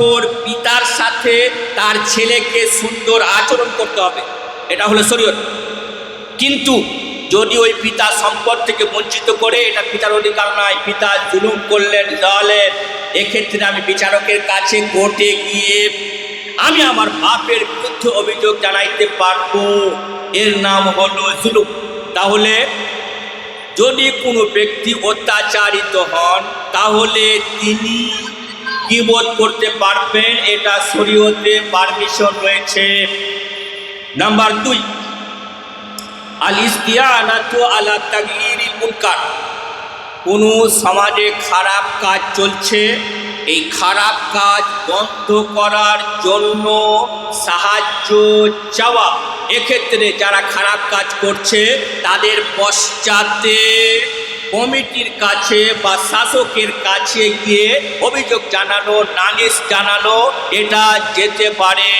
কঠোর পিতার সাথে তার ছেলেকে সুন্দর আচরণ করতে হবে, এটা হলো শরীয়ত। কিন্তু যদি ওই পিতা সম্পদ থেকে বঞ্চিত করে, এটা পিতার অধিকার নয়। পিতা জুলুম করলেন জালেন এক্ষেত্রে আমি বিচারকের কাছে কোর্টে গিয়ে আমি আমার বাপের বিরুদ্ধে অভিযোগ জানাইতে পারব। এর নাম হলো জুলুম। তাহলে যদি কোনো ব্যক্তি অত্যাচারিত হন, তাহলে তিনি কিবোধ করতে পারবেন, এটা শরীয়তে পারমিশন রয়েছে। নাম্বার দুই আল ইস্তিয়ানাতু আলা তাগয়িরিল মুনকার। কোনো সমাজে খারাপ কাজ চলছে, এই খারাপ কাজ বন্ধ করার জন্য সাহায্য চাওয়া। এক্ষেত্রে যারা খারাপ কাজ করছে, তাদের পশ্চাতে কমিটির কাছে বা শাসকের কাছে গিয়ে অভিযোগ জানানো, নালিশ জানানো, এটা যেতে পারে।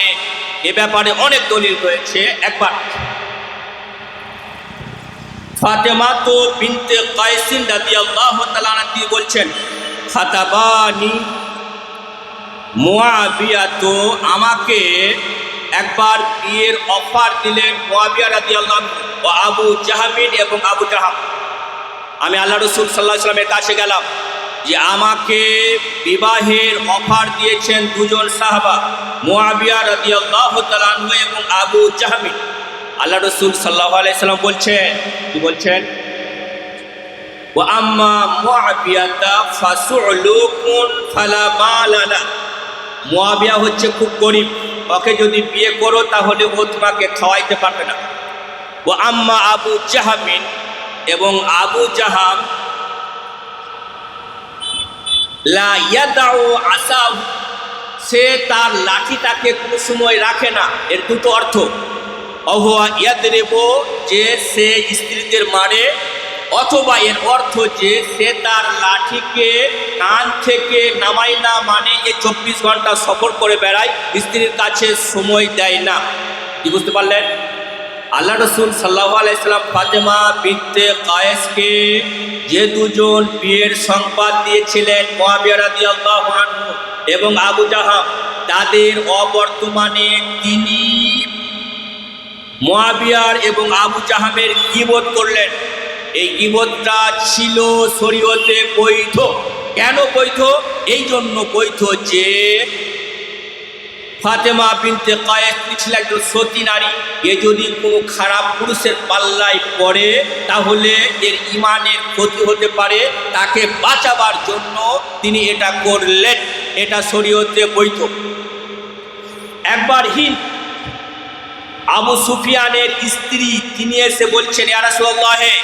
এ ব্যাপারে অনেক দলিল রয়েছে। একবার। ফাতেমা তো বিনতে কায়সিন রাদিয়াল্লাহু তাআলা তিনি বলছেন খাতাবানি মুয়াবিয়া তো আমাকে একবার বিয়ের অফার দিলেন মুয়াবিয়া রাদিয়াল্লাহু আনহু ও আবু জাহামিন এবং আবু জাহাম আমি আল্লাহ রসুল সাল্লাহ সাল্লামের কাছে গেলাম যে আমাকে বিবাহের অফার দিয়েছেন দুজন সাহাবা মুয়াবিয়া রাদিয়াল্লাহু তাআলা আনহু এবং আবু জাহামিন। আল্লাহ রসুল সাল্লাহ আলাইসাল্লাম বলছেন, কি বলছেন? ও আম্মা মুআবিয়াতা ফাসুলুকুন ফালা মালানা মুআবিয়া হচ্ছে খুব গরিব, ওকে যদি বিয়ে করো তাহলে ও তোমাকে খাওয়াইতে পারবে না। ও আম্মা আবু জাহামিন এবং আবু ইয়াদাউ আসাহু, সে তার লাঠিটাকে কোনো সময় রাখে না। এর দুটো অর্থ, অহুয়া ইয়াদরেব, যে সে স্ত্রীদের মারে, অথবা এর অর্থ যে সে তার লাঠিকে কান থেকে নামায় না মানে এ চব্বিশ ঘণ্টা সফর করে বেড়ায়, স্ত্রীর কাছে সময় দেয় না। কি বুঝতে পারলেন? আল্লাহ রসুল সাল্লাহ আলাইসাল্লাম ফাতেমা বিনতে কায়েসকে যে দুজন বিয়ের সংবাদ দিয়েছিলেন মহাবিয়ারাদি এবং আবু জাহাব তাদের অবর্তমানে তিনি মহাবিয়ার এবং আবু জাহাবের গিবত করলেন। এই গিবতটা ছিল শরীয়তে বৈধ। কেন বৈধ? এই জন্য বৈধ যে ফাতেমা বিনতে কয়েক ছিল একজন সতী নারী। এ যদি কোনো খারাপ পুরুষের পাল্লায় পড়ে, তাহলে এর ইমানের ক্ষতি হতে পারে। তাকে বাঁচাবার জন্য তিনি এটা করলেন। এটা শরীয়তে বৈধ। একবার হিন্দ আবু সুফিয়ানের স্ত্রী, তিনি এসে বলছেন ইয়ারাসুল্লাহে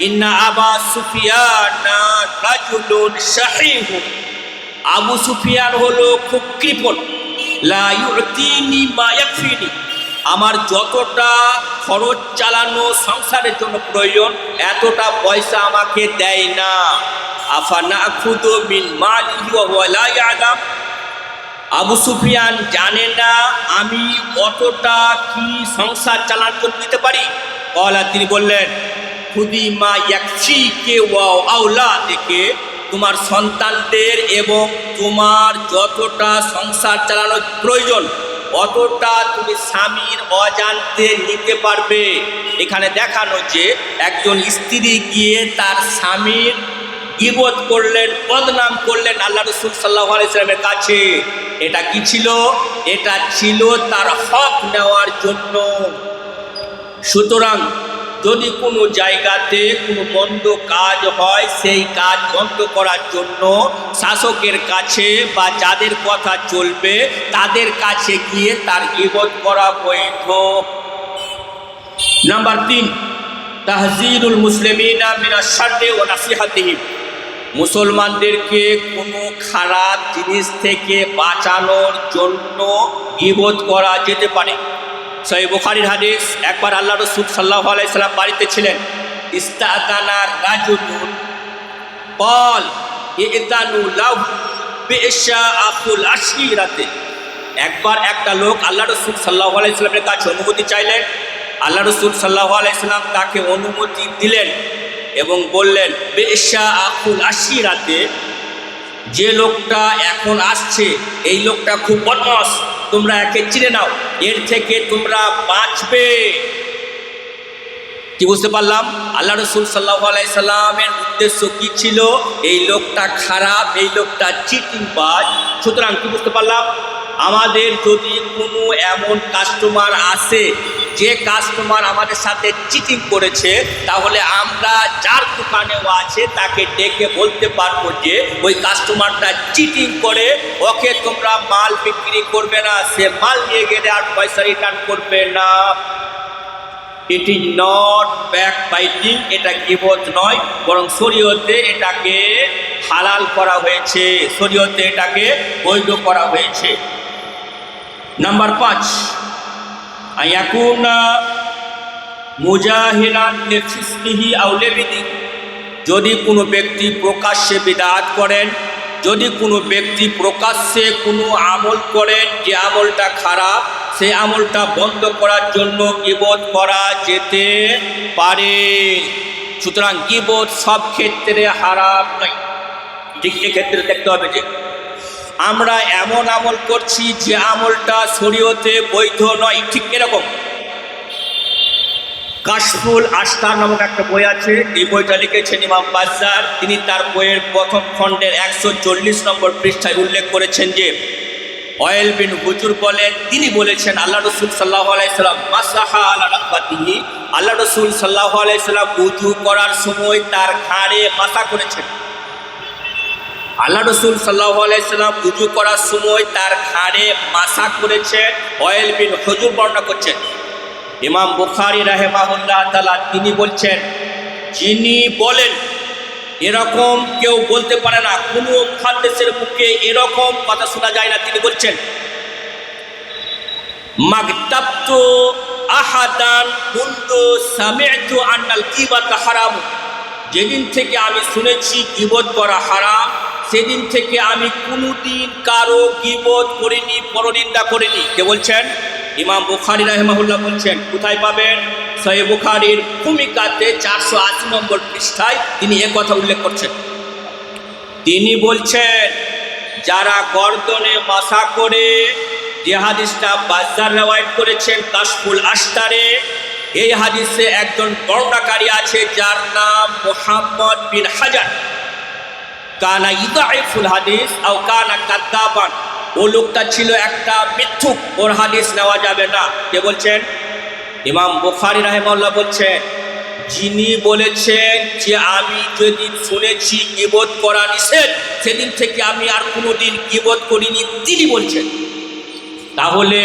ইন্না আবা সুফিয়ান আবু সুফিয়ান হলো খুব কৃপণ। আমার যতটা খরচ চালানো সংসারের জন্য প্রয়োজন, এতটা পয়সা আমাকে দেয় না। আফানা খুদু মিন ওয়া ইয়ালাম। আবু সুফিয়ান জানে না আমি কতটা কি সংসার চালানোর জন্য দিতে পারি। কলা তিনি বললেন, খুদি মা ইয়াকসি কে ওয়াও আউলা দেখে তোমার সন্তানদের এবং তোমার যতটা সংসার চালানোর প্রয়োজন, অতটা তুমি স্বামীর অজান্তে নিতে পারবে। এখানে দেখানো যে একজন স্ত্রী গিয়ে তার স্বামীর গিবত করলেন, বদনাম করলেন আল্লাহ রসুল সাল্লাহ আলাইসলামের কাছে। এটা কি ছিল? এটা ছিল তার হক নেওয়ার জন্য। সুতরাং যদি কোনো জায়গাতে কোনো মন্দ কাজ হয়, সেই কাজ বন্ধ করার জন্য শাসকের কাছে বা যাদের কথা চলবে, তাদের কাছে গিয়ে তার গিবত করা বৈধ। নাম্বার তিন, তাহজিরুল মুসলিমিনা মিনা সার্দে ও নাসিহাতিহিম মুসলমানদেরকে কোনো খারাপ জিনিস থেকে বাঁচানোর জন্য গিবোধ করা যেতে পারে। সই বুখারির হাদিস, একবার আল্লাহ রসুল সাল্লাহ আলাইসাল্লাম বাড়িতে ছিলেন। ইস্তাদানা রাজুলুন কল ইদানু লাউ বেশা আকুল আশিরাতে একবার একটা লোক আল্লাহ রসুল সাল্লাহ আলাইসাল্লামের কাছে অনুমতি চাইলেন। আল্লাহ রসুল সাল্লাহ আলাইসাল্লাম তাকে অনুমতি দিলেন এবং বললেন, বেশা আকুল আশিরাতে যে লোকটা এখন আসছে, এই লোকটা খুব বদমাস তোমরা একে চিনে নাও। এর থেকে তোমরা বাঁচবে। কি বুঝতে পারলাম? আল্লাহ রসুল সাল্লাহ আলাইসাল্লামের উদ্দেশ্য কি ছিল? এই লোকটা খারাপ, এই লোকটা চিটিং বাজ। সুতরাং কি বুঝতে পারলাম? আমাদের যদি কোনো এমন কাস্টমার আসে যে কাস্টমার আমাদের সাথে চিটিং করেছে, তাহলে আমরা যার দোকানেও আছে তাকে ডেকে বলতে পারব যে, ওই কাস্টমারটা চিটিং করে, ওকে তোমরা মাল বিক্রি করবে না, সে মাল নিয়ে গেলে আর পয়সা রিটার্ন করবে না। It is not backbiting এটা গিবত নয়, বরং শরীয়তে এটাকে হালাল করা হয়েছে, শরীয়তে এটাকে বৈধ করা হয়েছে। নাম্বার পাঁচ। যদি কোনো ব্যক্তি প্রকাশ্যে বিদাত করেন, যদি কোনো ব্যক্তি প্রকাশ্যে কোনো আমল করেন যে আমলটা খারাপ সেই আমলটা বন্ধ করার জন্য গিবত করা যেতে পারে। সুতরাং গিবত সব ক্ষেত্রে হারাম নয়। ঠিক এক্ষেত্রে দেখতে হবে যে আমরা এমন আমল করছি যে আমলটা শরীয়তে বৈধ নয়। ঠিক এরকম। কাশফুল আস্তার নামক একটা বই আছে। এই বইটা লিখেছেন ইমাম বাজার তিনি তার বইয়ের প্রথম খণ্ডের একশো চল্লিশ নম্বর পৃষ্ঠায় উল্লেখ করেছেন যে, অয়েল বিন হুজুর বলেন, তিনি বলেছেন, আল্লাহ রসুল সাল্লাহ আলাইসাল্লাম মাসাহা আল্লাহ রসুল সাল্লাহ আলাইসাল্লাম উজু করার সময় তার ঘাড়ে মাথা করেছেন। আল্লাহ রসুল সাল্লাহ আলাইসাল্লাম উজু করার সময় তার ঘাড়ে মাসা করেছেন অয়েল বিন হজুর বর্ণনা করছেন। ইমাম বুখারি রাহেমাহুল্লাহ তালা তিনি বলছেন, যিনি বলেন, এরকম কেউ বলতে পারে না, কোনো মুহাদ্দিসের মুখে এরকম কথা শোনা যায় না। তিনি বলছেন, মাগতাবতু আহাদান মুনদু সামি'তু আন্নাল গীবাতা হারাম। যেদিন থেকে আমি শুনেছি গিবত করা হারাম সেদিন থেকে আমি কোনোদিন কারও গিবত করিনি, পরনিন্দা করিনি। কে বলছেন? ইমাম বুখারি রাহেমাহুল্লাহ বলছেন, কোথায় পাবেন? সহি বুখারির ভূমিকাতে চারশো আশি নম্বর পৃষ্ঠায় তিনি কথা উল্লেখ করছেন। তিনি বলছেন, যারা গর্দনে মাসা করে যে হাদিসটা বাজার রেওয়ায়ত করেছেন কাশফুল আস্তারে এই হাদিসে একজন বর্ণাকারী আছে যার নাম মোহাম্মদ বিন হাজার। কানা ইদাইফুল হাদিস আও কানা কাদ্দাবান। ও লোকটা ছিল একটা মিথ্যুক, ওর হাদিস নেওয়া যাবে না। কে বলছেন? ইমাম বুখারি রাহেমাল্লাহ বলছেন, যিনি বলেছেন যে আমি যদি শুনেছি গিবত করা নিষেধ, সেদিন থেকে আমি আর কোনোদিন গিবত করিনি, তিনি বলছেন। তাহলে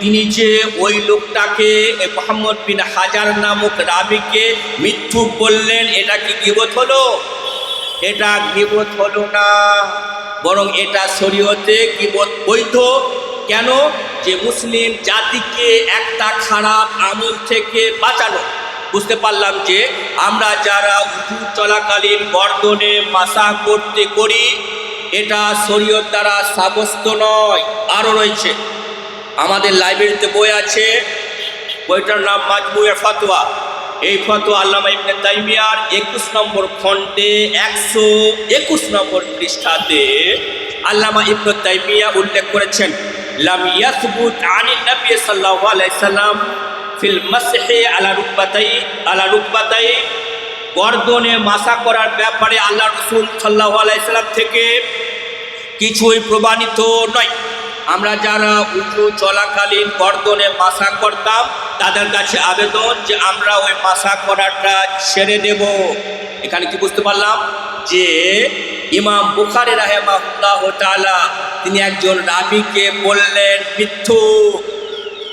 তিনি যে ওই লোকটাকে মোহাম্মদ বিন হাজার নামক রাবিকে মিথ্যুক বললেন, এটা কি গিবত হলো? এটা গিবত হলো না, বরং এটা শরীয়তে গিবত বৈধ। কেন? যে মুসলিম জাতিকে একটা খারাপ আমল থেকে বাঁচানো বুঝতে পারলাম যে আমরা যারা উঁচু চলাকালীন গর্দনে মাসা করতে করি, এটা শরীয়ত দ্বারা সাব্যস্ত নয় আরও রয়েছে। আমাদের লাইব্রেরিতে বই আছে, বইটার নাম মাজমুয়ে ফতোয়া এই ফতোয়া আল্লামা ইবনে তাইমিয়ার একুশ নম্বর খণ্ডে, একশো একুশ নম্বর পৃষ্ঠাতে আল্লামা ইবনে তাইমিয়া উল্লেখ করেছেন, লাম ইয়াসবুত আনিন নবী সাল্লাল্লাহু আলাইহি সাল্লাম ফিল মাসহি আলা রুকবাতাই আলা রুকবাতাই গর্দনে মাসা করার ব্যাপারে আল্লাহ রসুল সাল্লাহ আলাইসাল্লাম থেকে কিছুই প্রমাণিত নয়। আমরা যারা উঁচু চলাকালীন গর্দনে মাসা করতাম, তাদের কাছে আবেদন যে আমরা ওই মাসা করাটা ছেড়ে দেব এখানে কি বুঝতে পারলাম? যে ইমাম বুখারি রাহেমাহুল্লাহ তিনি একজন রাবিকে বললেন, মিথ্যু।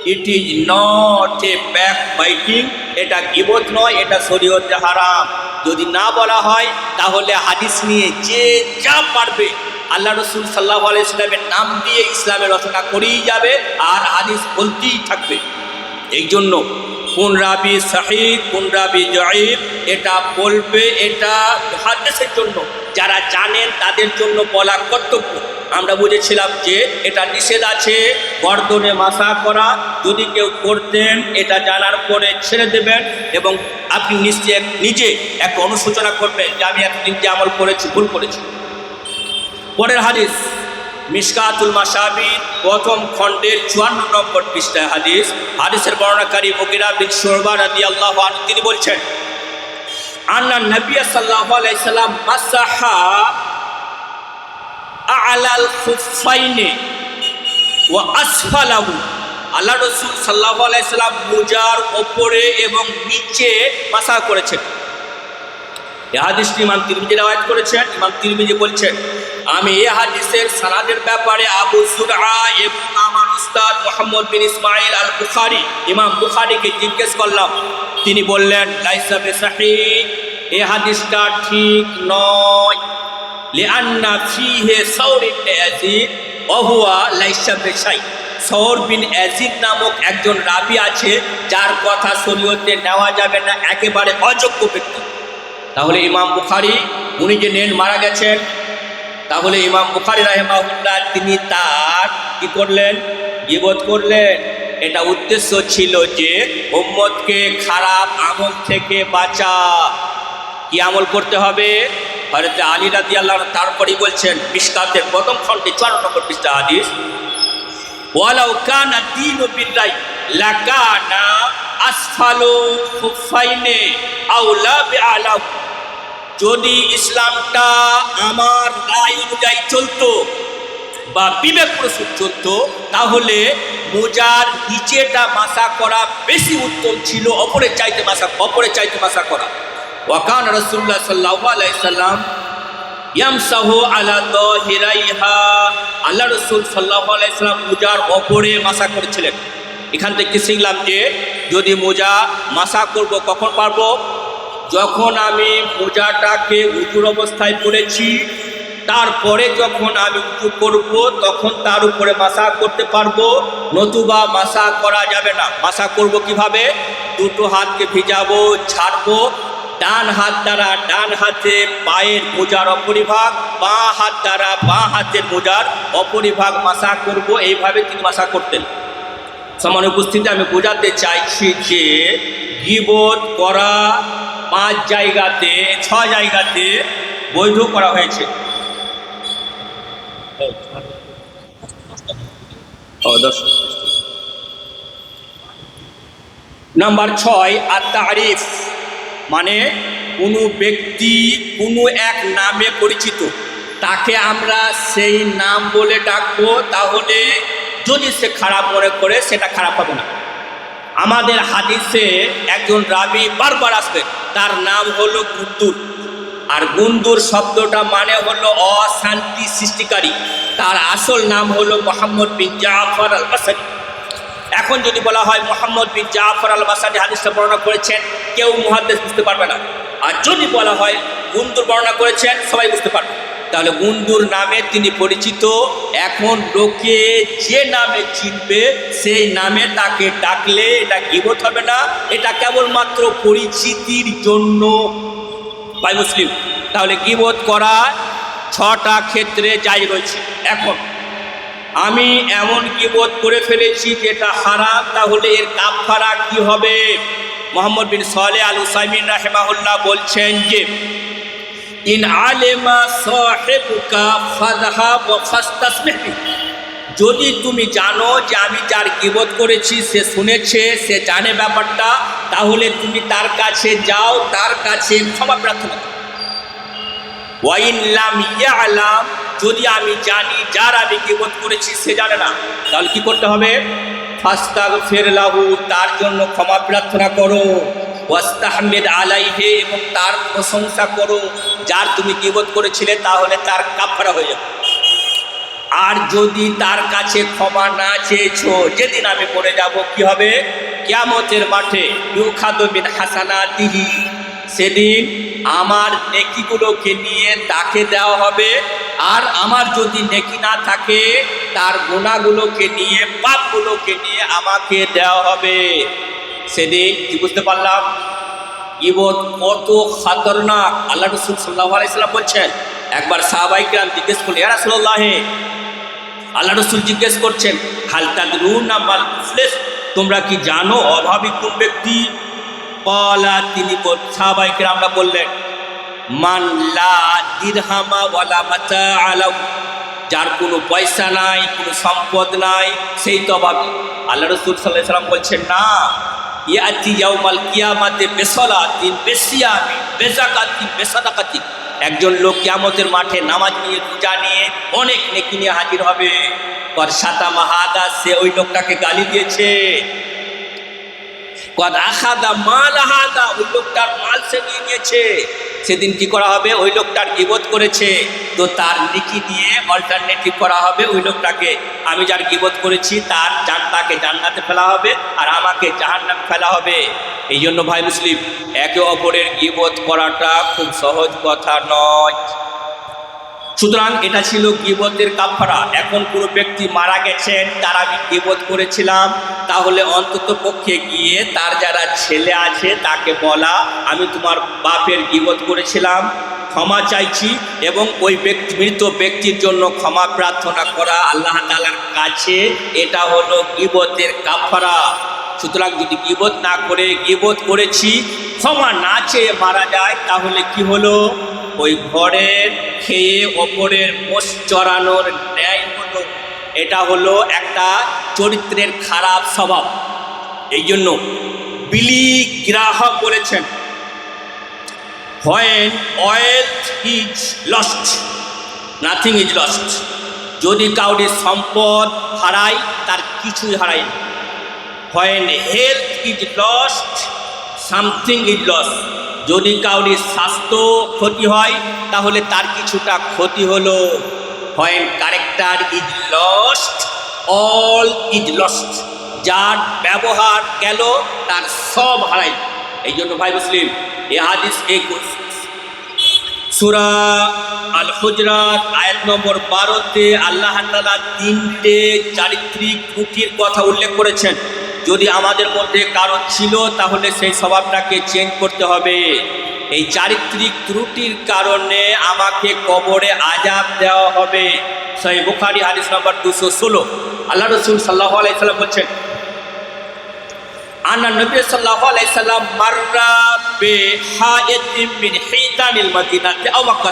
It is not a backbiting এটা গিবত নয়, এটা শরীয়তে হারাম। যদি না বলা হয়, তাহলে হাদিস নিয়ে যে যা পারবে আল্লাহ রসুল সাল্লাহ আলাইসলামের নাম দিয়ে ইসলামের রচনা করেই যাবে আর হাদিস বলতেই থাকবে। এই জন্য কোন রাবি শাহিদ কোন রাবি জয়ীব এটা বলবে এটা হাদিসের জন্য। যারা জানেন তাদের জন্য বলা কর্তব্য। আমরা বুঝেছিলাম যে এটা নিষেধ আছে গর্দনে মাসা করা। যদি কেউ করতেন, এটা জানার পরে ছেড়ে দেবেন এবং আপনি নিশ্চয় নিজে একটা অনুশোচনা করবেন যে আমি এতদিন যে আমল করেছি, ভুল করেছি। পরের হাদিস, মিসকাতুল মাসাবিদ, প্রথম খণ্ডের চুয়ান্ন নম্বর পৃষ্ঠায় হাদিস। হাদিসের বর্ণনাকারী মুগিরা বিন শোরবা রাদিয়াল্লাহু আল্লাহ তিনি বলছেন, আন্না নবী সাল্লাল্লাহু আলাইহি সাল্লাম মাসাহা আলাল খুফাইনে ওয়া আসফালাহু। আল্লাহ রসুল সাল্লাহ আলাইসাল্লাম মোজার ওপরে এবং নিচে মাসা করেছেন। এ হাদিসটি ইমাম তিরমিজি রেওয়ায়ত করেছেন। ইমাম তিরমিজি বলছেন আমি এ হাদিসের সানাদের ব্যাপারে আবু সুরা এবং আমার উস্তাদ মোহাম্মদ বিন ইসমাইল আল বুখারি ইমাম বুখারিকে জিজ্ঞেস করলাম। তিনি বললেন, লাইসা বেসাহি, এ হাদিসটা ঠিক নয়। লিআন্না ফিহে সাউর ইবনে ইয়াজিদ, ওহুয়া লাইসা বেসাই সৌর বিন অ্যাজিদ নামক একজন রাবি আছে, যার কথা শরীয়তে নেওয়া যাবে না, একেবারে অযোগ্য ব্যক্তি। তাহলে ইমাম বুখারি, উনি যে নেন মারা গেছেন তাহলে ইমাম বুখারি রাহেমাহুল্লাহ তিনি তার কি করলেন? গিবত করলেন। এটা উদ্দেশ্য ছিল যে উম্মতকে খারাপ আমল থেকে বাঁচা। কি আমল করতে হবে? হয়তো আলী রাদি আল্লাহ তারপরেই বলছেন বিষ্কাতের প্রথম খণ্ডে চার নম্বর পৃষ্ঠা হাদিস, ওয়ালাউ কানা দীনু বিল্লাহি লাকানা আসফালু খুফাইনে আউলা বিআলাহু যদি ইসলামটা আমার রায় অনুযায়ী চলতো বা বিবেক প্রসূত চলতো, তাহলে মোজার নিচেটা মাসা করা বেশি উত্তম ছিল, অপরের চাইতে মাসা, অপরের চাইতে মাসা করা। ওয়াকান রসুল্লাহ সাল্লাহ আলাইসাল্লাম আল্লাহ রসুল সাল্লাহ আলাইসাল্লাম মোজার অপরে মাসা করেছিলেন। এখান থেকে শিখলাম যে, যদি মোজা মাসা করব, কখন পারব? যখন আমি মোজাটাকে উঁচুর অবস্থায় পড়েছি তারপরে যখন আমি উঁচু করব, তখন তার উপরে মাসা করতে পারব। নতুবা মাসা করা যাবে না। মাসা করব কীভাবে? দুটো হাতকে ভিজাবো, ছাড়বো। ডান হাত দ্বারা ডান হাতে পায়ের মোজার অপরিভাগ, বাঁ হাত দ্বারা বাঁ হাতের মোজার অপরিভাগ মাসা করব। এইভাবে তিনি মাসা করতেন। সমান উপস্থিতি আমি বোঝাতে চাইছি যে গিবোধ করা পাঁচ জায়গাতে, ছ জায়গাতে বৈধ করা হয়েছে। নাম্বার ছয়, আত্মারিফ মানে কোনো ব্যক্তি কোনো এক নামে পরিচিত, তাকে আমরা সেই নাম বলে ডাকবো, তাহলে যদি সে খারাপ মনে করে, সেটা খারাপ হবে না আমাদের হাদিসে একজন রাবি বারবার আসবে, তার নাম হলো গুন্দুর আর গুন্দুর শব্দটা মানে হলো অশান্তি সৃষ্টিকারী। তার আসল নাম হলো মোহাম্মদ বিন জাফর আল বাসারি এখন যদি বলা হয় মোহাম্মদ বিন জাফর আল বাসারি হাদিসটা বর্ণনা করেছেন, কেউ মহাদেশ বুঝতে পারবে না। আর যদি বলা হয় গুন্দুর বর্ণনা করেছেন, সবাই বুঝতে পারবে। তাহলে গুন্দুর নামে তিনি পরিচিত। এখন লোকে যে নামে চিনবে, সেই নামে তাকে ডাকলে এটা গিবত হবে না। এটা কেবলমাত্র পরিচিতির জন্য। ভাই মুসলিম, তাহলে গিবত করা ছটা ক্ষেত্রে যাই রয়েছে। এখন, আমি এমন গিবত করে ফেলেছি যেটা হারাম, তাহলে এর কাফারা কি হবে? মোহাম্মদ বিন সালে আল উসাইমিন রাহেমাহুল্লাহ বলছেন যে ইন আলেমা সাহেবুকা ওয়া ফাস্তাসমিহ যদি তুমি জানো যে আমি যার গিবত করেছি, সে শুনেছে, সে জানে ব্যাপারটা, তাহলে তুমি তার কাছে যাও, তার কাছে ক্ষমা প্রার্থনা। ওয়াইন লাম ইয়ালাম, যদি আমি জানি যার আমি গিবত করেছি, সে জানে না। তাহলে কি করতে হবে? ফাস্তাগ ফেরলাহু তার জন্য ক্ষমা প্রার্থনা করো। ওয়াস্তাহমেদ আলাইহে এবং তার প্রশংসা করো, যার তুমি গিবত করেছিলে, তাহলে তার কাফারা হয়ে যাবে। আর যদি তার কাছে ক্ষমা না চেয়েছো, যেদিন আমি পড়ে যাব, কি হবে? কিয়ামতের মাঠে ইউখাদবিন হাসানা দিহি সেদিন আমার নেকিগুলোকে নিয়ে তাকে দেওয়া হবে, আর আমার যদি নেকি না থাকে, তার গুণাগুলোকে নিয়ে, পাপগুলোকে নিয়ে আমাকে দেওয়া হবে। সেদিন কি বুঝতে পারলাম? ইবত কত খাতরনাক। আল্লাহ রসুল সাল্লাহ আলাইসাল্লাম বলছেন, একবার সাহাবাইকরাম জিজ্ঞেস করলেন, ইয়া রাসূলুল্লাহ আল্লাহ রসুল জিজ্ঞেস করছেন হালতাদ মাল মুফলেস? তোমরা কি জানো অভাবী কোন ব্যক্তি? কলা তিনি সাহাবাইকে আমরা বললেন, মান লা দিরহামা ওয়ালা মাতা আলাউ যার কোনো পয়সা নাই, কোনো সম্পদ নাই, সেই তো অভাবী। আল্লাহ রসুল সাল্লাহ সাল্লাম বলছেন, না কিয়ামাতে একজন লোক কিয়ামতের মাঠে নামাজ নিয়ে পূজা নিয়ে অনেক নেকি নিয়ে হাজির হবে। পর সাতা মাহাদা, সে ওই লোকটাকে গালি দিয়েছে। কদ আখাদা মাল আহাদা ওই লোকটার মাল সে নিয়ে নিয়েছে। সেদিন কি করা হবে? ওই লোকটার গিবত করেছে। তো তার নিকি দিয়ে অল্টারনেটিভ করা হবে ওই লোকটাকে। আমি যার গিবত করেছি, তার জানতাকে জান্নাতে ফেলা হবে আর আমাকে জাহান্নামে ফেলা হবে। এই জন্য ভাই মুসলিম, একে অপরের গিবত করাটা খুব সহজ কথা নয়। সুতরাং এটা ছিল গিবতের কাফারা। এখন কোনো ব্যক্তি মারা গেছেন, তার আমি গিবত করেছিলাম, তাহলে অন্তত পক্ষে গিয়ে তার যারা ছেলে আছে তাকে বলা, আমি তোমার বাপের গিবত করেছিলাম, ক্ষমা চাইছি এবং ওই ব্যক্তি, মৃত ব্যক্তির জন্য ক্ষমা প্রার্থনা করা আল্লাহ তালার কাছে, এটা হলো গিবতের কাফারা। সুতরাং যদি গিবত না করে গিবত করেছি, ক্ষমা না চেয়ে মারা যায়, তাহলে কি হলো? ওই ঘরের খেয়ে ওপরের মোষ চড়ানোর ন্যায় হলো এটা হলো একটা চরিত্রের খারাপ স্বভাব। এই জন্য বিলি গ্রাহক বলেছেন when oil is lost nothing is lost যদি কাউরি সম্পদ হারায়, তার কিছুই হারায় না। When health is lost something is loss যদি কাউরি স্বাস্থ্য ক্ষতি হয়, তাহলে তার কিছুটা ক্ষতি হলো when character is lost all is lost যার ব্যবহার গেল, তার সব হারাই। এই জন্য ভাই মুসলিম, এ হাদিস এই সুরা আল হুজরাত আয়াত নম্বর বারোতে আল্লাহ তালা তিনটে চারিত্রিক ত্রুটির কথা উল্লেখ করেছেন। যদি আমাদের মধ্যে কারও ছিল, তাহলে সেই স্বভাবটাকে চেঞ্জ করতে হবে। এই চারিত্রিক ত্রুটির কারণে আমাকে কবরে আজাব দেওয়া হবে। সেই বুখারি, হাদিস নম্বর দুশো ষোলো। আল্লাহ রসুল সাল্লাহ আলাইসাল্লাম বলছেন আন্না নবী মক্কা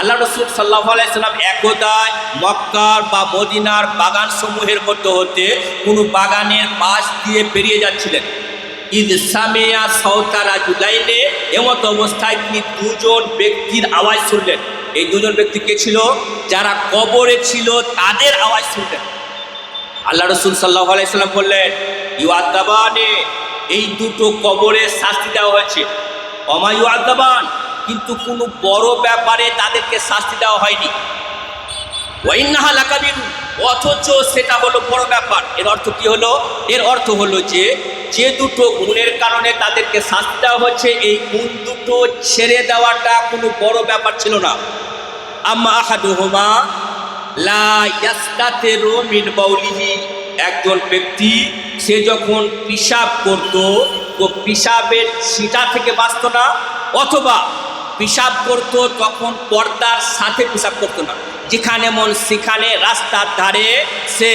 আল্লাহ রসুল সাল্লাল্লাহু আলাইহি সাল্লাম একদায় মক্কার বা মদিনার বাগান সমূহের মধ্যে হতে কোনো বাগানের পাশ দিয়ে পেরিয়ে যাচ্ছিলেন। ঈদ সামিয়া সৌতারা জুলাইলে এমত অবস্থায় তিনি দুজন ব্যক্তির আওয়াজ শুনলেন। এই দুজন ব্যক্তি কে ছিল? যারা কবরে ছিল তাদের আওয়াজ শুনলেন। আল্লাহ রসুল সাল্লাহ আলাইসাল্লাম বললেন ইউ আদাবানে এই দুটো কবরে শাস্তি দেওয়া হয়েছে। অমায়ু আদাবান কিন্তু কোনো বড় ব্যাপারে তাদেরকে শাস্তি দেওয়া হয়নি। ওয়াইনাহা অথচ সেটা হলো বড় ব্যাপার। এর অর্থ কি হলো? এর অর্থ হলো যে যে দুটো গুণের কারণে তাদেরকে শাস্তি দেওয়া হচ্ছে, এই গুণ দুটো ছেড়ে দেওয়াটা কোনো বড় ব্যাপার ছিল না। আম্মা মিন বাউলিহি, একজন ব্যক্তি, সে যখন পিসাব করত ও পিসাবের সিটা থেকে বাঁচত না, অথবা পিসাব করত, তখন পর্দার সাথে পিসাব করতো না। যেখানে মন, সেখানে রাস্তার ধারে সে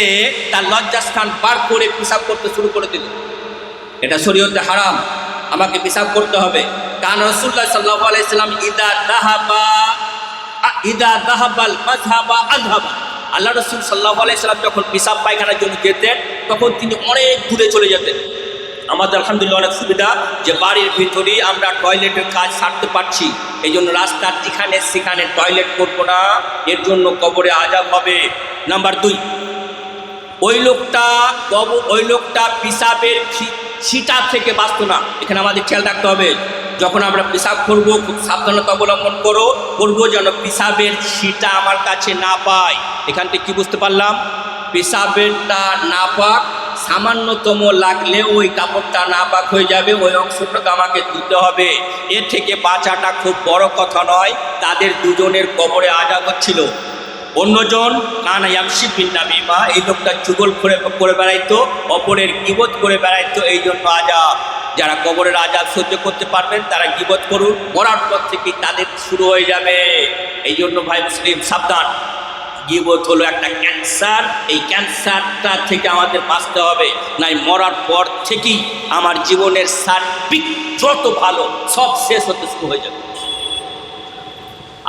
তার লজ্জাস্থান পার করে পিসাব করতে শুরু করে দিল। এটা শরীয়তে হারাম, আমাকে পিসাব করতে হবে। কারণ রসুল্লাহ সাল্লাহ আলাইসাল্লাম ইদা দাহাবা ইদা দাহাবাল মাঝহাবা আজহাবা আল্লাহ রসুল সাল্লাহ আলাইসাল্লাম যখন পিসাব পায়খানার জন্য যেতেন, তখন তিনি অনেক দূরে চলে যেতেন। আমাদের আলহামদুলিল্লাহ অনেক সুবিধা যে বাড়ির ভিতরেই আমরা টয়লেটের কাজ সারতে পারছি। এই জন্য রাস্তার যেখানে সেখানে টয়লেট করব না। এর জন্য কবরে আজাব হবে। নাম্বার দুই, ওই লোকটা কব, ওই লোকটা পিসাবের ছিটা থেকে বাঁচত না। এখানে আমাদের খেয়াল রাখতে হবে, যখন আমরা পেশাব করব, খুব সাবধানতা অবলম্বন করো, করব যেন পেশাবের ছিটা আমার কাছে না পাই এখান থেকে কী বুঝতে পারলাম? পেশাবেরটা না পাক সামান্যতম লাগলে ওই কাপড়টা না পাক হয়ে যাবে, ওই অংশটাকে আমাকে ধুতে হবে। এর থেকে বাঁচাটা খুব বড় কথা নয়, তাদের দুজনের কবরে আজাব হচ্ছিল। অন্যজন কানা ইয়ামশিদ বিন নামিমা এই লোকটা চুগল করে করে বেড়াইতো, অপরের গিবত করে বেড়াইতো, এই জন্য আজাব। যারা কবরের আজাব সহ্য করতে পারবেন, তারা গিবত করুন, মরার পর থেকে তাদের শুরু হয়ে যাবে। এই জন্য ভাই মুসলিম, সাবধান। গিবত হলো একটা ক্যান্সার এই ক্যান্সারটা থেকে আমাদের বাঁচতে হবে। নাই মরার পর থেকেই আমার জীবনের সার্বিক যত ভালো, সব শেষ হতে শুরু হয়ে যাবে।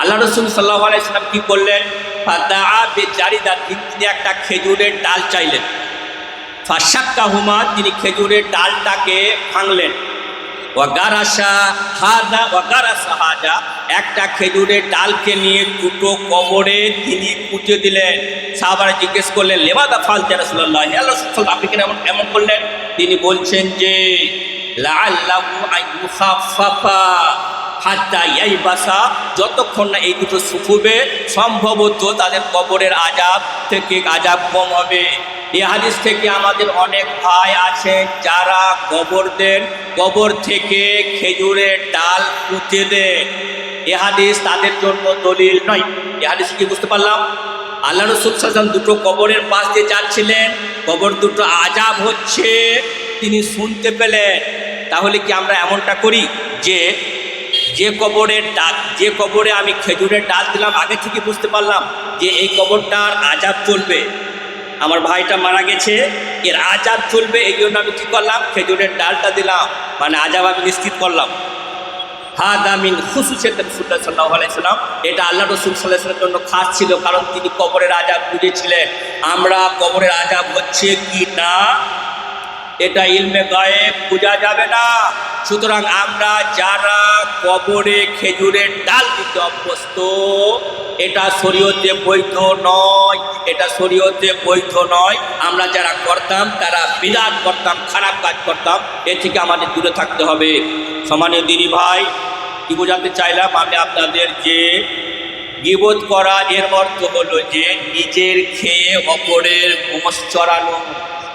আল্লাহ রসুল সাল্লাহ আলাইসাল্লাম কি করলেন ফাদা বেচারিদা তিনি একটা খেজুরের ডাল চাইলেন। ফাশাক্কা হুমা তিনি খেজুরের ডালটাকে ভাঙলেন। ওয়াগারাসা, হাদা ওয়াগারাসা, হাদা। একটা খেজুরের ডালকে নিয়ে দুটো কবরে তিনি পুঁতে দিলেন। সাহাবারা জিজ্ঞেস করলেন লেবাদা ফালতে রাসূলুল্লাহ? আল্লাহ আপনি কেন এমন এমন করলেন? তিনি বলছেন যে যতক্ষণ না এই দুটো শুকুবে সম্ভবত তাদের কবরের আজাব থেকে আজাব কম হবে। এই হাদিস থেকে আমাদের অনেক ভাই আছেন যারা কবর দেন কবর থেকে খেজুরের ডাল পুঁতে দেন। এ হাদিস তাদের জন্য দলিল নয়। এ হাদিস কি বুঝতে পারলাম? আল্লাহ রসুল সাল্লাম দুটো কবরের পাশ দিয়ে যাচ্ছিলেন। কবর দুটো আজাব হচ্ছে, তিনি শুনতে পেলেন। তাহলে কি আমরা এমনটা করি যে যে কবরের ডাল, যে কবরে আমি খেজুরের ডাল দিলাম, আগে থেকে বুঝতে পারলাম যে এই কবরটার আজাব চলবে। আমার ভাইটা মারা গেছে, এর আজাব চলবে, এই জন্য আমি কী করলাম? খেজুরের ডালটা দিলাম মানে আজাব আমি নিশ্চিত করলাম। হা হাদামিন খুসুসের রসুল্লাহ সাল্লাহ আলাইসাল্লাম এটা আল্লাহ রসুল সাল্লাহামের জন্য খাস ছিল, কারণ তিনি কবরের আজাব বুঝেছিলেন। আমরা কবরের আজাব হচ্ছে কি না? এটা ইলমে গায়েব, বোঝা যাবে না। সুতরাং আমরা যারা কবরে খেজুরের ডাল দিতে অভ্যস্ত, এটা শরীয়তে বৈধ নয়, এটা শরীয়তে বৈধ নয়। আমরা যারা করতাম, তারা বিরাট করতাম, খারাপ কাজ করতাম, এ থেকে আমাদের দূরে থাকতে হবে। সমানীয় দিদি ভাই, কি বোঝাতে চাইলাম আমি আপনাদের যে গিবোধ করা, এর অর্থ হলো যে নিজের খেয়ে অপরের চড়ানো।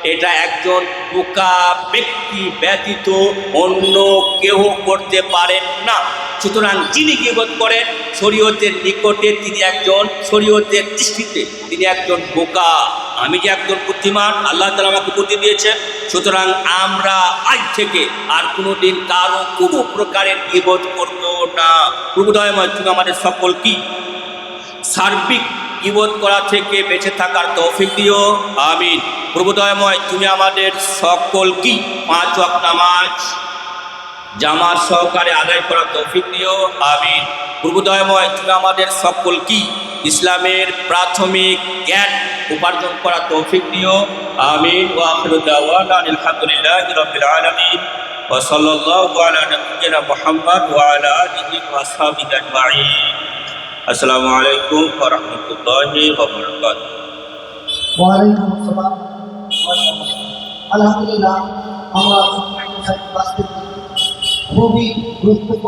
এটা একজন বোকা ব্যক্তি ব্যতীত অন্য কেউ করতে পারেন না। সুতরাং যিনি গিবোধ করেন শরীয়তের নিকটে তিনি একজন, শরীয়তের দৃষ্টিতে তিনি একজন বোকা। আমি যে একজন বুদ্ধিমান, আল্লাহ তালা আমাকে বুদ্ধি দিয়েছেন সুতরাং আমরা আজ থেকে আর কোনো দিন কারও কোনো প্রকারের গিবোধ করব না। প্রভুদয়ময় তুমি আমাদের সকল কি সার্বিক ইবোধ করা থেকে বেঁচে থাকার তৌফিক দিও। আমিন। প্রভুদয়ময় তুমি আমাদের সকল কি? পাঁচ ওয়াক্ত নামাজ জামাত সহকারে আদায় করার তৌফিক দিও। আমিন। প্রভুদয়ময় তুমি আমাদের সকল কি? ইসলামের প্রাথমিক জ্ঞান উপার্জন করার তৌফিক দিও। আমিন। আলহামদুলিল্লাহি রাব্বিল আলামিন। আসহাবিহি আজমাইন। আসসালামু আলাইকুম ওয়া রাহমাতুল্লাহি ওয়া বারাকাতুহু। ওয়ালাইকুম আসসালাম আলহামদুলিল্লাহ আমরা খুবই গুরুত্বপূর্ণ